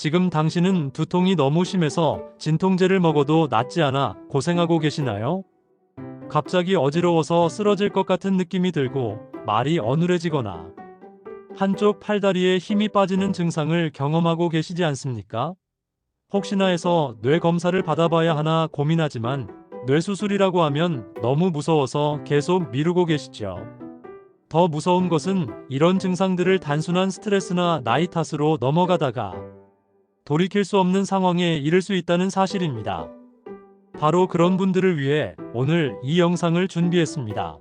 지금 당신은 두통이 너무 심해서 진통제를 먹어도 낫지 않아 고생하고 계시나요? 갑자기 어지러워서 쓰러질 것 같은 느낌이 들고 말이 어눌해지거나 한쪽 팔다리에 힘이 빠지는 증상을 경험하고 계시지 않습니까? 혹시나 해서 뇌 검사를 받아봐야 하나 고민하지만 뇌 수술이라고 하면 너무 무서워서 계속 미루고 계시죠. 더 무서운 것은 이런 증상들을 단순한 스트레스나 나이 탓으로 넘어가다가 돌이킬 수 없는 상황에 이를 수 있다는 사실입니다. 바로 그런 분들을 위해 오늘 이 영상을 준비했습니다.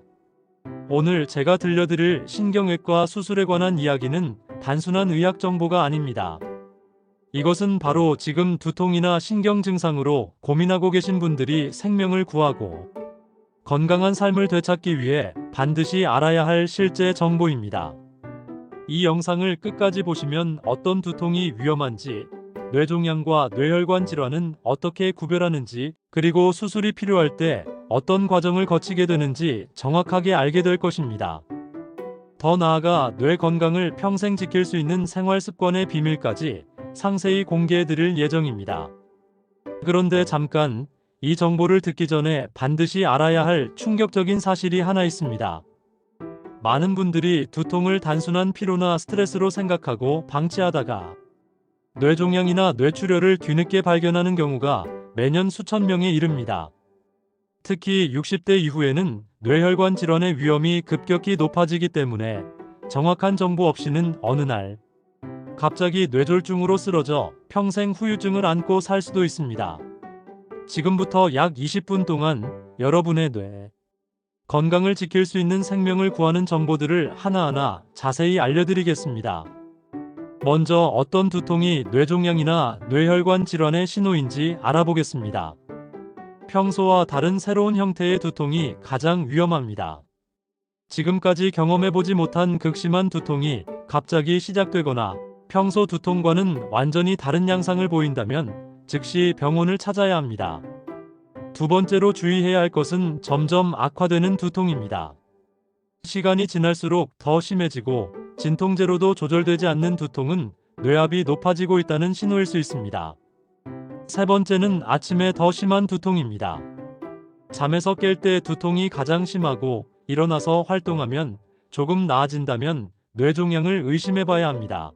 오늘 제가 들려드릴 신경외과 수술에 관한 이야기는 단순한 의학 정보가 아닙니다. 이것은 바로 지금 두통이나 신경 증상으로 고민하고 계신 분들이 생명을 구하고 건강한 삶을 되찾기 위해 반드시 알아야 할 실제 정보입니다. 이 영상을 끝까지 보시면 어떤 두통이 위험한지, 뇌종양과 뇌혈관 질환은 어떻게 구별하는지, 그리고 수술이 필요할 때 어떤 과정을 거치게 되는지 정확하게 알게 될 것입니다. 더 나아가 뇌 건강을 평생 지킬 수 있는 생활 습관의 비밀까지 상세히 공개해 드릴 예정입니다. 그런데 잠깐 이 정보를 듣기 전에 반드시 알아야 할 충격적인 사실이 하나 있습니다. 많은 분들이 두통을 단순한 피로나 스트레스로 생각하고 방치하다가 뇌종양이나 뇌출혈을 뒤늦게 발견하는 경우가 매년 수천 명에 이릅니다. 특히 60대 이후에는 뇌혈관 질환의 위험이 급격히 높아지기 때문에 정확한 정보 없이는 어느 날 갑자기 뇌졸중으로 쓰러져 평생 후유증을 안고 살 수도 있습니다. 지금부터 약 20분 동안 여러분의 뇌 건강을 지킬 수 있는 생명을 구하는 정보들을 하나하나 자세히 알려드리겠습니다. 먼저 어떤 두통이 뇌종양이나 뇌혈관 질환의 신호인지 알아보겠습니다. 평소와 다른 새로운 형태의 두통이 가장 위험합니다. 지금까지 경험해보지 못한 극심한 두통이 갑자기 시작되거나 평소 두통과는 완전히 다른 양상을 보인다면 즉시 병원을 찾아야 합니다. 두 번째로 주의해야 할 것은 점점 악화되는 두통입니다. 시간이 지날수록 더 심해지고 진통제로도 조절되지 않는 두통은 뇌압이 높아지고 있다는 신호일 수 있습니다. 세 번째는 아침에 더 심한 두통입니다. 잠에서 깰 때 두통이 가장 심하고 일어나서 활동하면 조금 나아진다면 뇌종양을 의심해 봐야 합니다.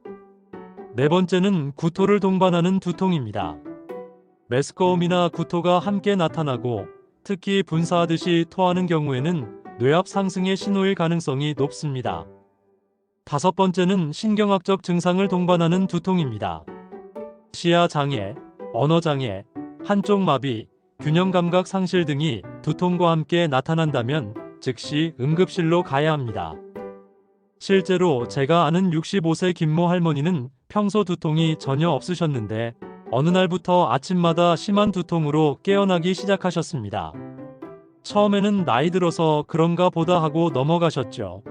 네 번째는 구토를 동반하는 두통입니다. 메스꺼움이나 구토가 함께 나타나고 특히 분사하듯이 토하는 경우에는 뇌압 상승의 신호일 가능성이 높습니다. 다섯 번째는 신경학적 증상을 동반하는 두통입니다. 시야 장애, 언어 장애, 한쪽 마비, 균형 감각 상실 등이 두통과 함께 나타난다면 즉시 응급실로 가야 합니다. 실제로 제가 아는 65세 김모 할머니는 평소 두통이 전혀 없으셨는데 어느 날부터 아침마다 심한 두통으로 깨어나기 시작하셨습니다. 처음에는 나이 들어서 그런가 보다 하고 넘어가셨죠.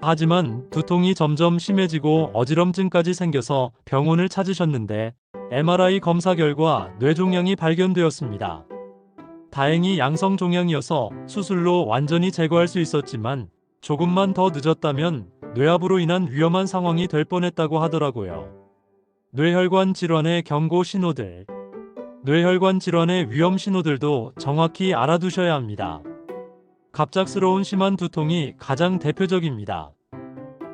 하지만 두통이 점점 심해지고 어지럼증까지 생겨서 병원을 찾으셨는데 MRI 검사 결과 뇌종양이 발견되었습니다. 다행히 양성 종양이어서 수술로 완전히 제거할 수 있었지만 조금만 더 늦었다면 뇌압으로 인한 위험한 상황이 될 뻔했다고 하더라고요. 뇌혈관 질환의 경고 신호들. 뇌혈관 질환의 위험 신호들도 정확히 알아두셔야 합니다. 갑작스러운 심한 두통이 가장 대표적입니다.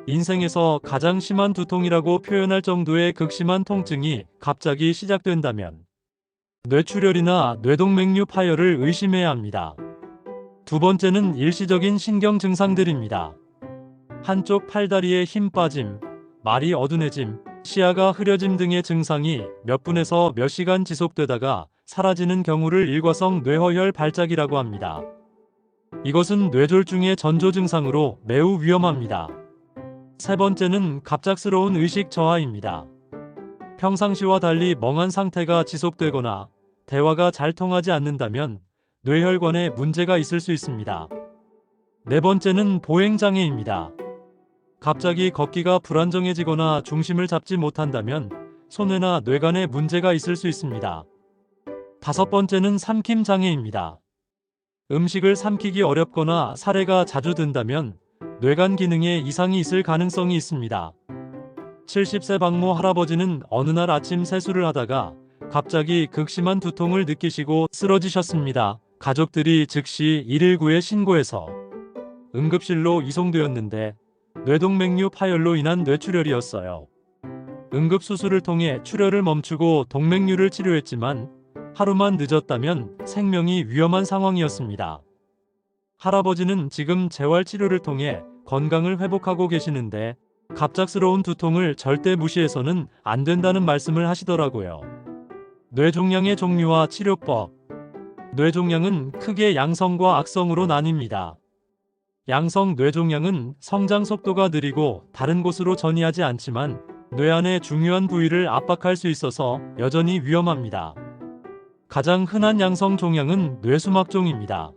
인생에서 가장 심한 두통이라고 표현할 정도의 극심한 통증이 갑자기 시작된다면 뇌출혈이나 뇌동맥류 파열을 의심해야 합니다. 두 번째는 일시적인 신경 증상들입니다. 한쪽 팔다리에 힘 빠짐, 말이 어둔해짐, 시야가 흐려짐 등의 증상이 몇 분에서 몇 시간 지속되다가 사라지는 경우를 일과성 뇌허혈 발작이라고 합니다. 이것은 뇌졸중의 전조 증상으로 매우 위험합니다. 세 번째는 갑작스러운 의식 저하입니다. 평상시와 달리 멍한 상태가 지속되거나 대화가 잘 통하지 않는다면 뇌혈관에 문제가 있을 수 있습니다. 네 번째는 보행장애입니다. 갑자기 걷기가 불안정해지거나 중심을 잡지 못한다면 손해나 뇌관에 문제가 있을 수 있습니다. 다섯 번째는 삼킴 장애입니다. 음식을 삼키기 어렵거나 사례가 자주 든다면 뇌관 기능에 이상이 있을 가능성이 있습니다. 70세 박모 할아버지는 어느 날 아침 세수를 하다가 갑자기 극심한 두통을 느끼시고 쓰러지셨습니다. 가족들이 즉시 119에 신고해서 응급실로 이송되었는데 뇌동맥류 파열로 인한 뇌출혈이었어요. 응급수술을 통해 출혈을 멈추고 동맥류를 치료했지만 하루만 늦었다면 생명이 위험한 상황이었습니다. 할아버지는 지금 재활 치료를 통해 건강을 회복하고 계시는데 갑작스러운 두통을 절대 무시해서는 안 된다는 말씀을 하시더라고요. 뇌종양의 종류와 치료법 뇌종양은 크게 양성과 악성으로 나뉩니다. 양성 뇌종양은 성장 속도가 느리고 다른 곳으로 전이하지 않지만 뇌 안의 중요한 부위를 압박할 수 있어서 여전히 위험합니다. 가장 흔한 양성 종양은 뇌수막종입니다.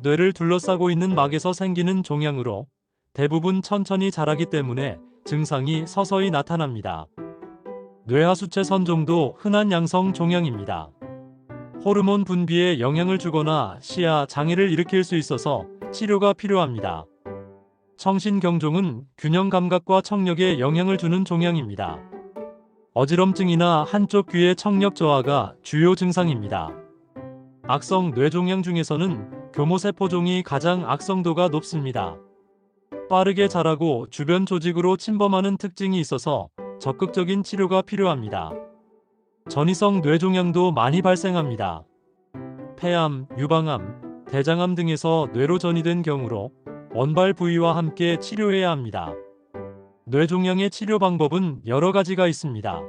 뇌를 둘러싸고 있는 막에서 생기는 종양으로 대부분 천천히 자라기 때문에 증상이 서서히 나타납니다. 뇌하수체 선종도 흔한 양성 종양입니다. 호르몬 분비에 영향을 주거나 시야 장애를 일으킬 수 있어서 치료가 필요합니다. 청신경종은 균형 감각과 청력에 영향을 주는 종양입니다. 어지럼증이나 한쪽 귀의 청력 저하가 주요 증상입니다. 악성 뇌종양 중에서는 교모세포종이 가장 악성도가 높습니다. 빠르게 자라고 주변 조직으로 침범하는 특징이 있어서 적극적인 치료가 필요합니다. 전이성 뇌종양도 많이 발생합니다. 폐암, 유방암, 대장암 등에서 뇌로 전이된 경우로 원발 부위와 함께 치료해야 합니다. 뇌종양의 치료 방법은 여러 가지가 있습니다.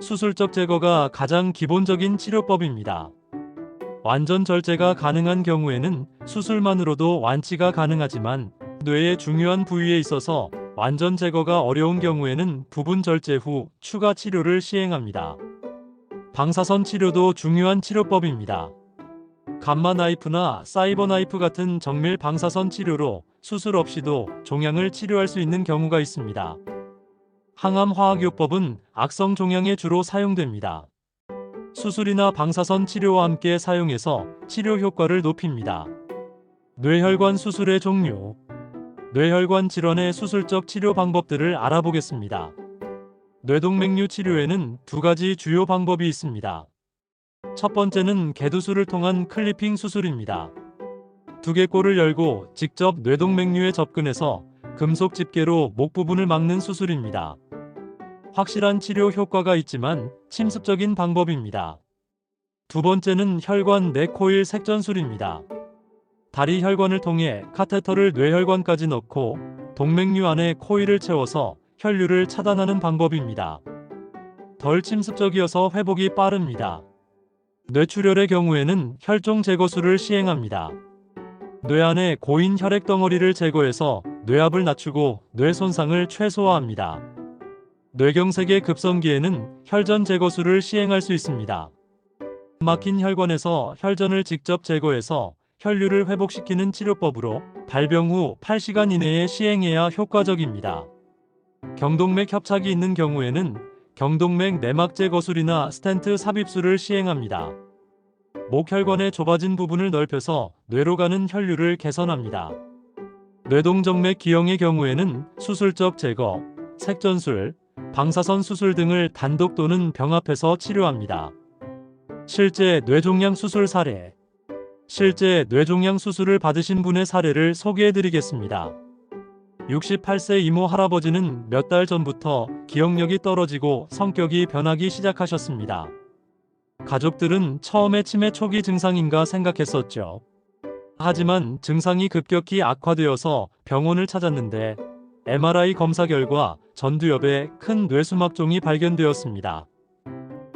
수술적 제거가 가장 기본적인 치료법입니다. 완전 절제가 가능한 경우에는 수술만으로도 완치가 가능하지만 뇌의 중요한 부위에 있어서 완전 제거가 어려운 경우에는 부분 절제 후 추가 치료를 시행합니다. 방사선 치료도 중요한 치료법입니다. 감마 나이프나 사이버 나이프 같은 정밀 방사선 치료로 수술 없이도 종양을 치료할 수 있는 경우가 있습니다. 항암 화학요법은 악성 종양에 주로 사용됩니다. 수술이나 방사선 치료와 함께 사용해서 치료 효과를 높입니다. 뇌혈관 수술의 종류 뇌혈관 질환의 수술적 치료 방법들을 알아보겠습니다. 뇌동맥류 치료에는 두 가지 주요 방법이 있습니다. 첫 번째는 개두술을 통한 클리핑 수술입니다. 두개골을 열고 직접 뇌동맥류에 접근해서 금속 집게로 목 부분을 막는 수술입니다. 확실한 치료 효과가 있지만 침습적인 방법입니다. 두 번째는 혈관 내코일 색전술입니다. 다리 혈관을 통해 카테터를 뇌혈관까지 넣고 동맥류 안에 코일을 채워서 혈류를 차단하는 방법입니다. 덜 침습적이어서 회복이 빠릅니다. 뇌출혈의 경우에는 혈종 제거술을 시행합니다. 뇌 안에 고인 혈액 덩어리를 제거해서 뇌압을 낮추고 뇌 손상을 최소화합니다. 뇌경색의 급성기에는 혈전 제거술을 시행할 수 있습니다. 막힌 혈관에서 혈전을 직접 제거해서 혈류를 회복시키는 치료법으로 발병 후 8시간 이내에 시행해야 효과적입니다. 경동맥 협착이 있는 경우에는 경동맥 내막 제 거술이나 스텐트 삽입술을 시행합니다. 목혈관의 좁아진 부분을 넓혀서 뇌로 가는 혈류를 개선합니다. 뇌동정맥 기형의 경우에는 수술적 제거, 색전술, 방사선 수술 등을 단독 또는 병합해서 치료합니다. 실제 뇌종양 수술 사례 실제 뇌종양 수술을 받으신 분의 사례를 소개해 드리겠습니다. 68세 이모 할아버지는 몇 달 전부터 기억력이 떨어지고 성격이 변하기 시작하셨습니다. 가족들은 처음에 치매 초기 증상인가 생각했었죠. 하지만 증상이 급격히 악화되어서 병원을 찾았는데 MRI 검사 결과 전두엽에 큰 뇌수막종이 발견되었습니다.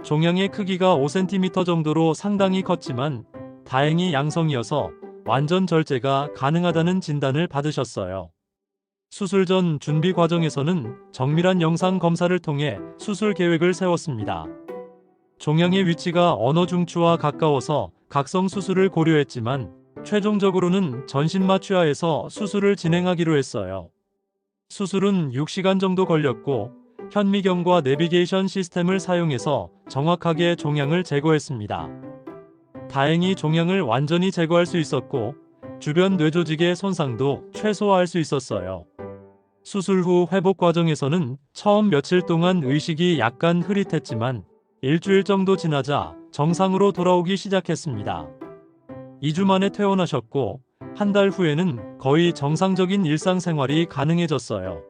종양의 크기가 5cm 정도로 상당히 컸지만 다행히 양성이어서 완전 절제가 가능하다는 진단을 받으셨어요. 수술 전 준비 과정에서는 정밀한 영상 검사를 통해 수술 계획을 세웠습니다. 종양의 위치가 언어 중추와 가까워서 각성 수술을 고려했지만 최종적으로는 전신 마 취하에서 수술을 진행하기로 했어요. 수술은 6시간 정도 걸렸고 현미경과 내비게이션 시스템을 사용해서 정확하게 종양을 제거했습니다. 다행히 종양을 완전히 제거할 수 있었고 주변 뇌조직의 손상도 최소화할 수 있었어요. 수술 후 회복 과정에서는 처음 며칠 동안 의식이 약간 흐릿했지만 일주일 정도 지나자 정상으로 돌아오기 시작했습니다. 2주 만에 퇴원하셨고 한 달 후에는 거의 정상적인 일상생활이 가능해졌어요.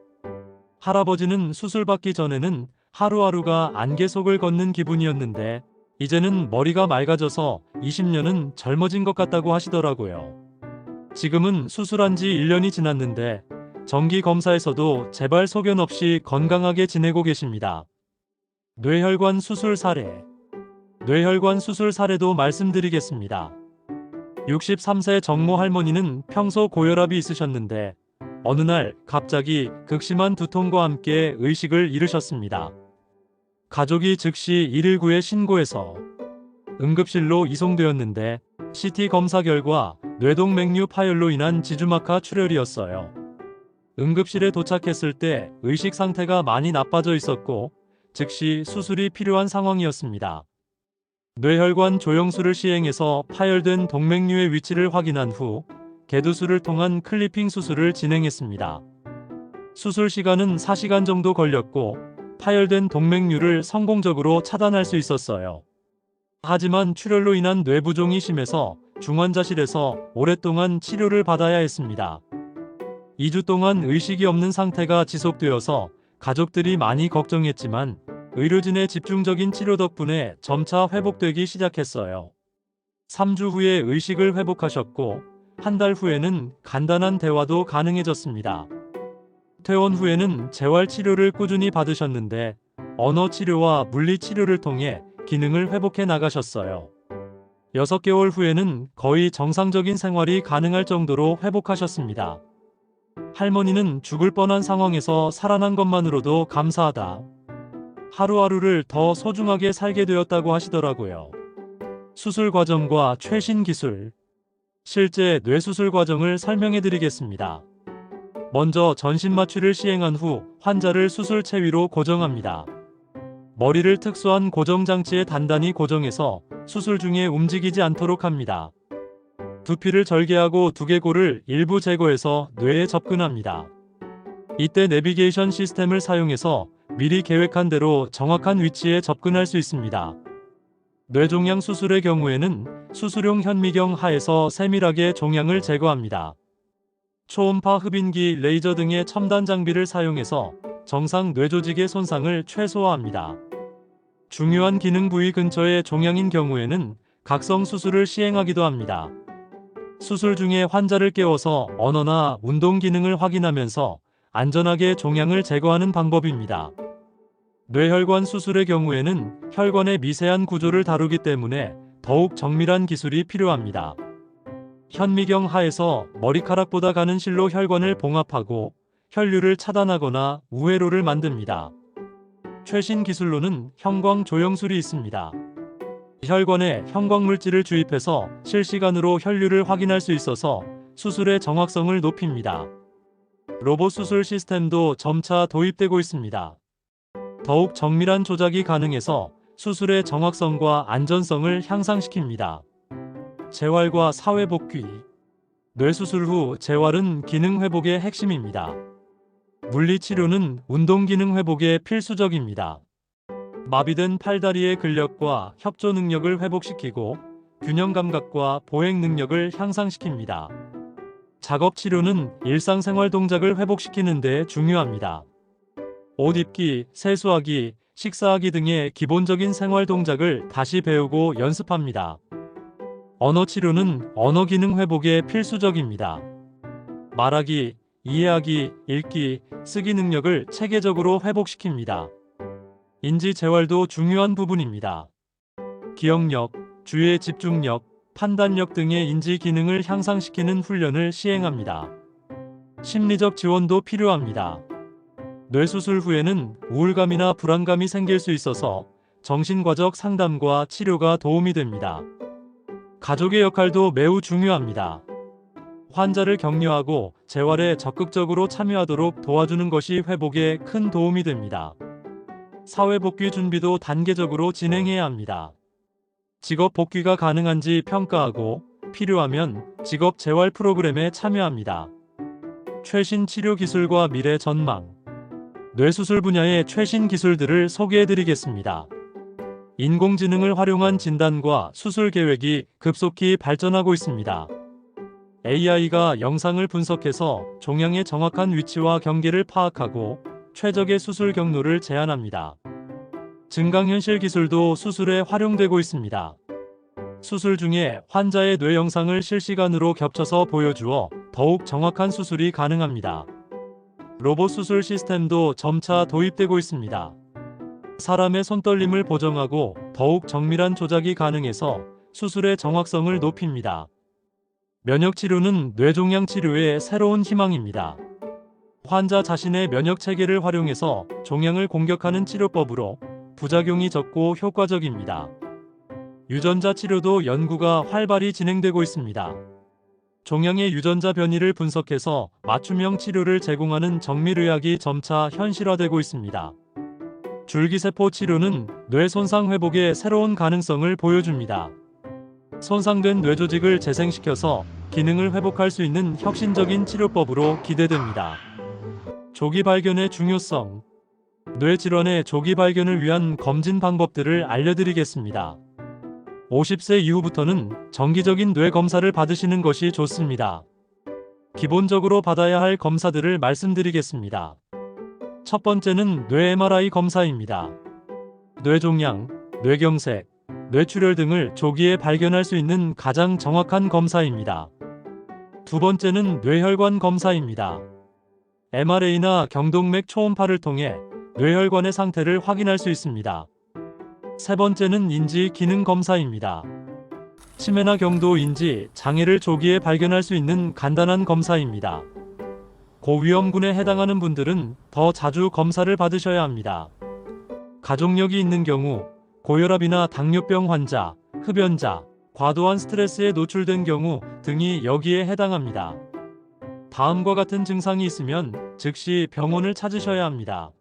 할아버지는 수술받기 전에는 하루하루가 안개 속을 걷는 기분이었는데 이제는 머리가 맑아져서 20년은 젊어진 것 같다고 하시더라고요. 지금은 수술한 지 1년이 지났는데 정기 검사에서도 제발 소견 없이 건강하게 지내고 계십니다. 뇌혈관 수술 사례. 뇌혈관 수술 사례도 말씀드리겠습니다. 63세 정모 할머니는 평소 고혈압이 있으셨는데 어느 날 갑자기 극심한 두통과 함께 의식을 잃으셨습니다. 가족이 즉시 119에 신고해서 응급실로 이송되었는데 CT 검사 결과 뇌동맥류 파열로 인한 지주막하 출혈이었어요. 응급실에 도착했을 때 의식 상태가 많이 나빠져 있었고 즉시 수술이 필요한 상황이었습니다. 뇌혈관 조영술을 시행해서 파열된 동맥류의 위치를 확인한 후 개두술을 통한 클리핑 수술을 진행했습니다. 수술 시간은 4시간 정도 걸렸고 파열된 동맥류를 성공적으로 차단할 수 있었어요. 하지만 출혈로 인한 뇌부종이 심해서 중환자실에서 오랫동안 치료를 받아야 했습니다. 2주 동안 의식이 없는 상태가 지속되어서 가족들이 많이 걱정했지만 의료진의 집중적인 치료 덕분에 점차 회복되기 시작했어요. 3주 후에 의식을 회복하셨고 한 달 후에는 간단한 대화도 가능해졌습니다. 퇴원 후에는 재활 치료를 꾸준히 받으셨는데 언어 치료와 물리 치료를 통해 기능을 회복해 나가셨어요. 6개월 후에는 거의 정상적인 생활이 가능할 정도로 회복하셨습니다. 할머니는 죽을 뻔한 상황에서 살아난 것만으로도 감사하다. 하루하루를 더 소중하게 살게 되었다고 하시더라고요. 수술 과정과 최신 기술. 실제 뇌수술 과정을 설명해 드리겠습니다. 먼저 전신 마취를 시행한 후 환자를 수술체 위로 고정합니다. 머리를 특수한 고정 장치에 단단히 고정해서 수술 중에 움직이지 않도록 합니다. 두피를 절개하고 두개골을 일부 제거해서 뇌에 접근합니다. 이때 내비게이션 시스템을 사용해서 미리 계획한 대로 정확한 위치에 접근할 수 있습니다. 뇌종양 수술의 경우에는 수술용 현미경 하에서 세밀하게 종양을 제거합니다. 초음파 흡인기, 레이저 등의 첨단 장비를 사용해서 정상 뇌조직의 손상을 최소화합니다. 중요한 기능 부위 근처에 종양인 경우에는 각성 수술을 시행하기도 합니다. 수술 중에 환자를 깨워서 언어나 운동 기능을 확인하면서 안전하게 종양을 제거하는 방법입니다. 뇌혈관 수술의 경우에는 혈관의 미세한 구조를 다루기 때문에 더욱 정밀한 기술이 필요합니다. 현미경 하에서 머리카락보다 가는 실로 혈관을 봉합하고 혈류를 차단하거나 우회로를 만듭니다. 최신 기술로는 형광 조영술이 있습니다. 혈관에 형광 물질을 주입해서 실시간으로 혈류를 확인할 수 있어서 수술의 정확성을 높입니다. 로봇 수술 시스템도 점차 도입되고 있습니다. 더욱 정밀한 조작이 가능해서 수술의 정확성과 안전성을 향상시킵니다. 재활과 사회 복귀 뇌수술 후 재활은 기능 회복의 핵심입니다. 물리치료는 운동 기능 회복에 필수적입니다. 마비된 팔다리의 근력과 협조 능력을 회복시키고 균형 감각과 보행 능력을 향상시킵니다. 작업 치료는 일상생활 동작을 회복시키는 데 중요합니다. 옷 입기, 세수하기, 식사하기 등의 기본적인 생활 동작을 다시 배우고 연습합니다. 언어 치료는 언어 기능 회복에 필수적입니다. 말하기, 이해하기, 읽기, 쓰기 능력을 체계적으로 회복시킵니다. 인지 재활도 중요한 부분입니다. 기억력, 주의 집중력, 판단력 등의 인지 기능을 향상시키는 훈련을 시행합니다. 심리적 지원도 필요합니다. 뇌수술 후에는 우울감이나 불안감이 생길 수 있어서 정신과적 상담과 치료가 도움이 됩니다. 가족의 역할도 매우 중요합니다. 환자를 격려하고 재활에 적극적으로 참여하도록 도와주는 것이 회복에 큰 도움이 됩니다. 사회복귀 준비도 단계적으로 진행해야 합니다. 직업 복귀가 가능한지 평가하고 필요하면 직업 재활 프로그램에 참여합니다. 최신 치료 기술과 미래 전망. 뇌수술 분야의 최신 기술들을 소개해 드리겠습니다. 인공지능을 활용한 진단과 수술 계획이 급속히 발전하고 있습니다. AI가 영상을 분석해서 종양의 정확한 위치와 경계를 파악하고 최적의 수술 경로를 제안합니다. 증강현실 기술도 수술에 활용되고 있습니다. 수술 중에 환자의 뇌 영상을 실시간으로 겹쳐서 보여주어 더욱 정확한 수술이 가능합니다. 로봇 수술 시스템도 점차 도입되고 있습니다. 사람의 손떨림을 보정하고 더욱 정밀한 조작이 가능해서 수술의 정확성을 높입니다. 면역 치료는 뇌종양 치료의 새로운 희망입니다. 환자 자신의 면역 체계를 활용해서 종양을 공격하는 치료법으로 부작용이 적고 효과적입니다. 유전자 치료도 연구가 활발히 진행되고 있습니다. 종양의 유전자 변이를 분석해서 맞춤형 치료를 제공하는 정밀의학이 점차 현실화되고 있습니다. 줄기세포 치료는 뇌 손상 회복의 새로운 가능성을 보여줍니다. 손상된 뇌조직을 재생시켜서 기능을 회복할 수 있는 혁신적인 치료법으로 기대됩니다. 조기 발견의 중요성. 뇌 질환의 조기 발견을 위한 검진 방법들을 알려드리겠습니다. 50세 이후부터는 정기적인 뇌 검사를 받으시는 것이 좋습니다. 기본적으로 받아야 할 검사들을 말씀드리겠습니다. 첫 번째는 뇌 MRI 검사입니다. 뇌종양, 뇌경색, 뇌출혈 등을 조기에 발견할 수 있는 가장 정확한 검사입니다. 두 번째는 뇌혈관 검사입니다. MRA나 경동맥 초음파를 통해 뇌혈관의 상태를 확인할 수 있습니다. 세 번째는 인지 기능 검사입니다. 치매나 경도 인지 장애를 조기에 발견할 수 있는 간단한 검사입니다. 고위험군에 해당하는 분들은 더 자주 검사를 받으셔야 합니다. 가족력이 있는 경우 고혈압이나 당뇨병 환자, 흡연자, 과도한 스트레스에 노출된 경우 등이 여기에 해당합니다. 다음과 같은 증상이 있으면 즉시 병원을 찾으셔야 합니다.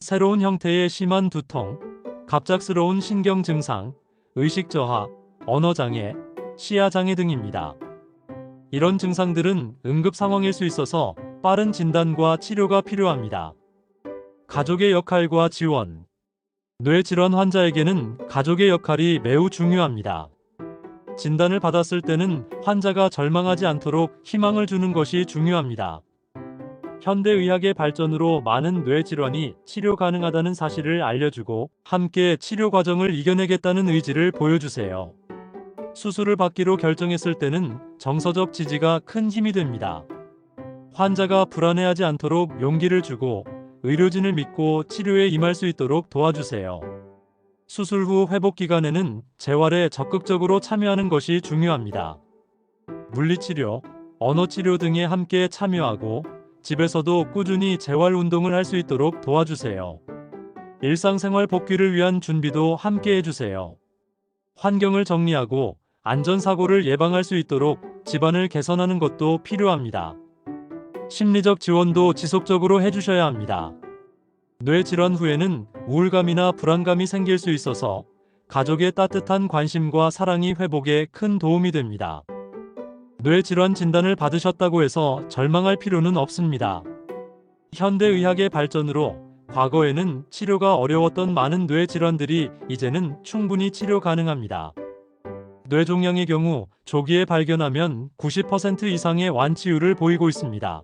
새로운 형태의 심한 두통, 갑작스러운 신경 증상, 의식 저하, 언어 장애, 시야 장애 등입니다. 이런 증상들은 응급 상황일 수 있어서 빠른 진단과 치료가 필요합니다. 가족의 역할과 지원. 뇌질환 환자에게는 가족의 역할이 매우 중요합니다. 진단을 받았을 때는 환자가 절망하지 않도록 희망을 주는 것이 중요합니다. 현대의학의 발전으로 많은 뇌질환이 치료 가능하다는 사실을 알려주고 함께 치료 과정을 이겨내겠다는 의지를 보여주세요. 수술을 받기로 결정했을 때는 정서적 지지가 큰 힘이 됩니다. 환자가 불안해하지 않도록 용기를 주고 의료진을 믿고 치료에 임할 수 있도록 도와주세요. 수술 후 회복 기간에는 재활에 적극적으로 참여하는 것이 중요합니다. 물리치료, 언어치료 등에 함께 참여하고 집에서도 꾸준히 재활 운동을 할 수 있도록 도와주세요. 일상생활 복귀를 위한 준비도 함께 해주세요. 환경을 정리하고 안전사고를 예방할 수 있도록 집안을 개선하는 것도 필요합니다. 심리적 지원도 지속적으로 해주셔야 합니다. 뇌 질환 후에는 우울감이나 불안감이 생길 수 있어서 가족의 따뜻한 관심과 사랑이 회복에 큰 도움이 됩니다. 뇌 질환 진단을 받으셨다고 해서 절망할 필요는 없습니다. 현대의학의 발전으로 과거에는 치료가 어려웠던 많은 뇌 질환들이 이제는 충분히 치료 가능합니다. 뇌종양의 경우 조기에 발견하면 90% 이상의 완치율을 보이고 있습니다.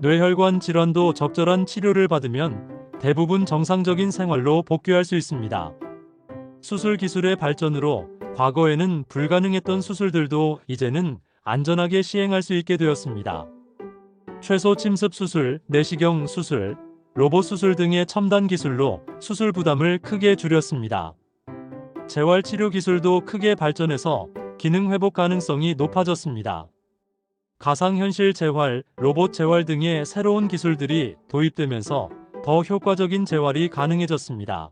뇌혈관 질환도 적절한 치료를 받으면 대부분 정상적인 생활로 복귀할 수 있습니다. 수술 기술의 발전으로 과거에는 불가능했던 수술들도 이제는 안전하게 시행할 수 있게 되었습니다. 최소 침습 수술, 내시경 수술, 로봇 수술 등의 첨단 기술로 수술 부담을 크게 줄였습니다. 재활 치료 기술도 크게 발전해서 기능 회복 가능성이 높아졌습니다. 가상현실 재활, 로봇 재활 등의 새로운 기술들이 도입되면서 더 효과적인 재활이 가능해졌습니다.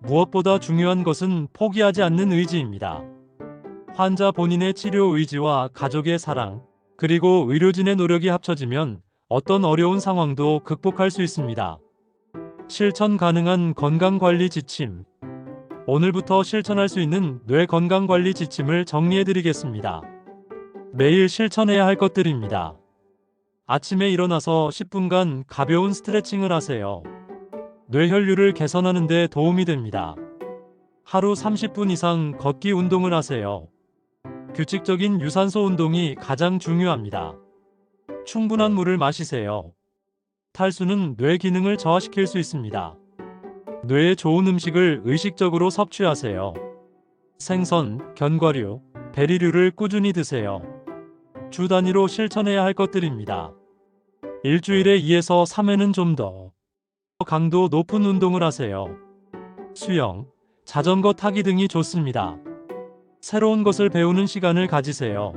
무엇보다 중요한 것은 포기하지 않는 의지입니다. 환자 본인의 치료 의지와 가족의 사랑, 그리고 의료진의 노력이 합쳐지면 어떤 어려운 상황도 극복할 수 있습니다. 실천 가능한 건강관리 지침. 오늘부터 실천할 수 있는 뇌 건강관리 지침을 정리해 드리겠습니다. 매일 실천해야 할 것들입니다. 아침에 일어나서 10분간 가벼운 스트레칭을 하세요. 뇌혈류를 개선하는 데 도움이 됩니다. 하루 30분 이상 걷기 운동을 하세요. 규칙적인 유산소 운동이 가장 중요합니다. 충분한 물을 마시세요. 탈수는 뇌 기능을 저하시킬 수 있습니다. 뇌에 좋은 음식을 의식적으로 섭취하세요. 생선, 견과류, 베리류를 꾸준히 드세요. 주 단위로 실천해야 할 것들입니다. 일주일에 2에서 3회는 좀 더 강도 높은 운동을 하세요. 수영, 자전거 타기 등이 좋습니다. 새로운 것을 배우는 시간을 가지세요.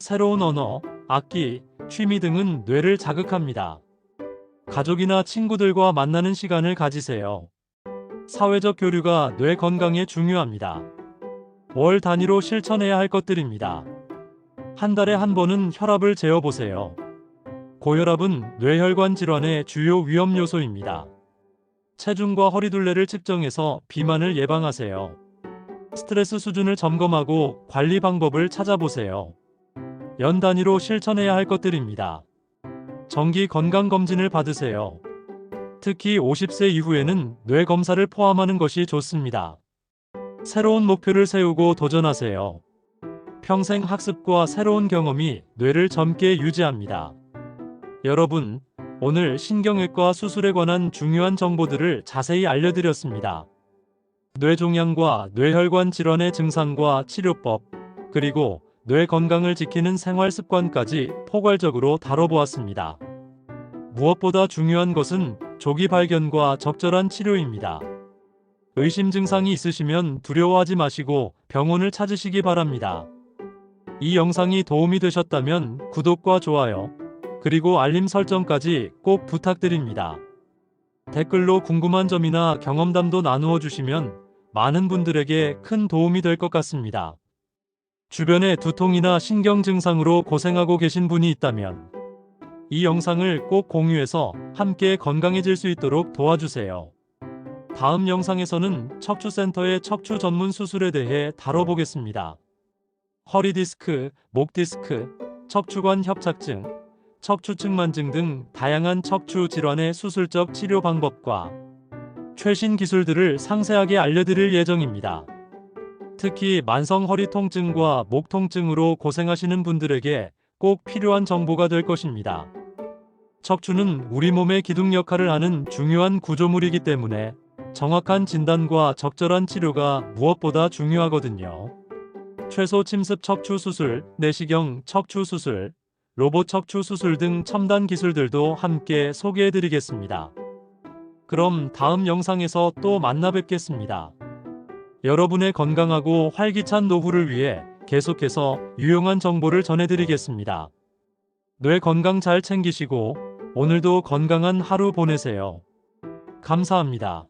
새로운 언어, 악기, 취미 등은 뇌를 자극합니다. 가족이나 친구들과 만나는 시간을 가지세요. 사회적 교류가 뇌 건강에 중요합니다. 월 단위로 실천해야 할 것들입니다. 한 달에 한 번은 혈압을 재어보세요. 고혈압은 뇌혈관 질환의 주요 위험 요소입니다. 체중과 허리둘레를 측정해서 비만을 예방하세요. 스트레스 수준을 점검하고 관리 방법을 찾아보세요. 연 단위로 실천해야 할 것들입니다. 정기 건강검진을 받으세요. 특히 50세 이후에는 뇌 검사를 포함하는 것이 좋습니다. 새로운 목표를 세우고 도전하세요. 평생 학습과 새로운 경험이 뇌를 젊게 유지합니다. 여러분, 오늘 신경외과 수술에 관한 중요한 정보들을 자세히 알려드렸습니다. 뇌종양과 뇌혈관 질환의 증상과 치료법, 그리고 뇌 건강을 지키는 생활 습관까지 포괄적으로 다뤄보았습니다. 무엇보다 중요한 것은 조기 발견과 적절한 치료입니다. 의심 증상이 있으시면 두려워하지 마시고 병원을 찾으시기 바랍니다. 이 영상이 도움이 되셨다면 구독과 좋아요, 그리고 알림 설정까지 꼭 부탁드립니다. 댓글로 궁금한 점이나 경험담도 나누어 주시면 많은 분들에게 큰 도움이 될 것 같습니다. 주변에 두통이나 신경 증상으로 고생하고 계신 분이 있다면 이 영상을 꼭 공유해서 함께 건강해질 수 있도록 도와주세요. 다음 영상에서는 척추센터의 척추 전문 수술에 대해 다뤄보겠습니다. 허리 디스크, 목 디스크, 척추관 협착증, 척추측만증 등 다양한 척추 질환의 수술적 치료 방법과 최신 기술들을 상세하게 알려드릴 예정입니다. 특히 만성 허리 통증과 목 통증으로 고생하시는 분들에게 꼭 필요한 정보가 될 것입니다. 척추는 우리 몸의 기둥 역할을 하는 중요한 구조물이기 때문에 정확한 진단과 적절한 치료가 무엇보다 중요하거든요. 최소 침습 척추 수술, 내시경 척추 수술, 로봇 척추 수술 등 첨단 기술들도 함께 소개해 드리겠습니다. 그럼 다음 영상에서 또 만나 뵙겠습니다. 여러분의 건강하고 활기찬 노후를 위해 계속해서 유용한 정보를 전해드리겠습니다. 뇌 건강 잘 챙기시고 오늘도 건강한 하루 보내세요. 감사합니다.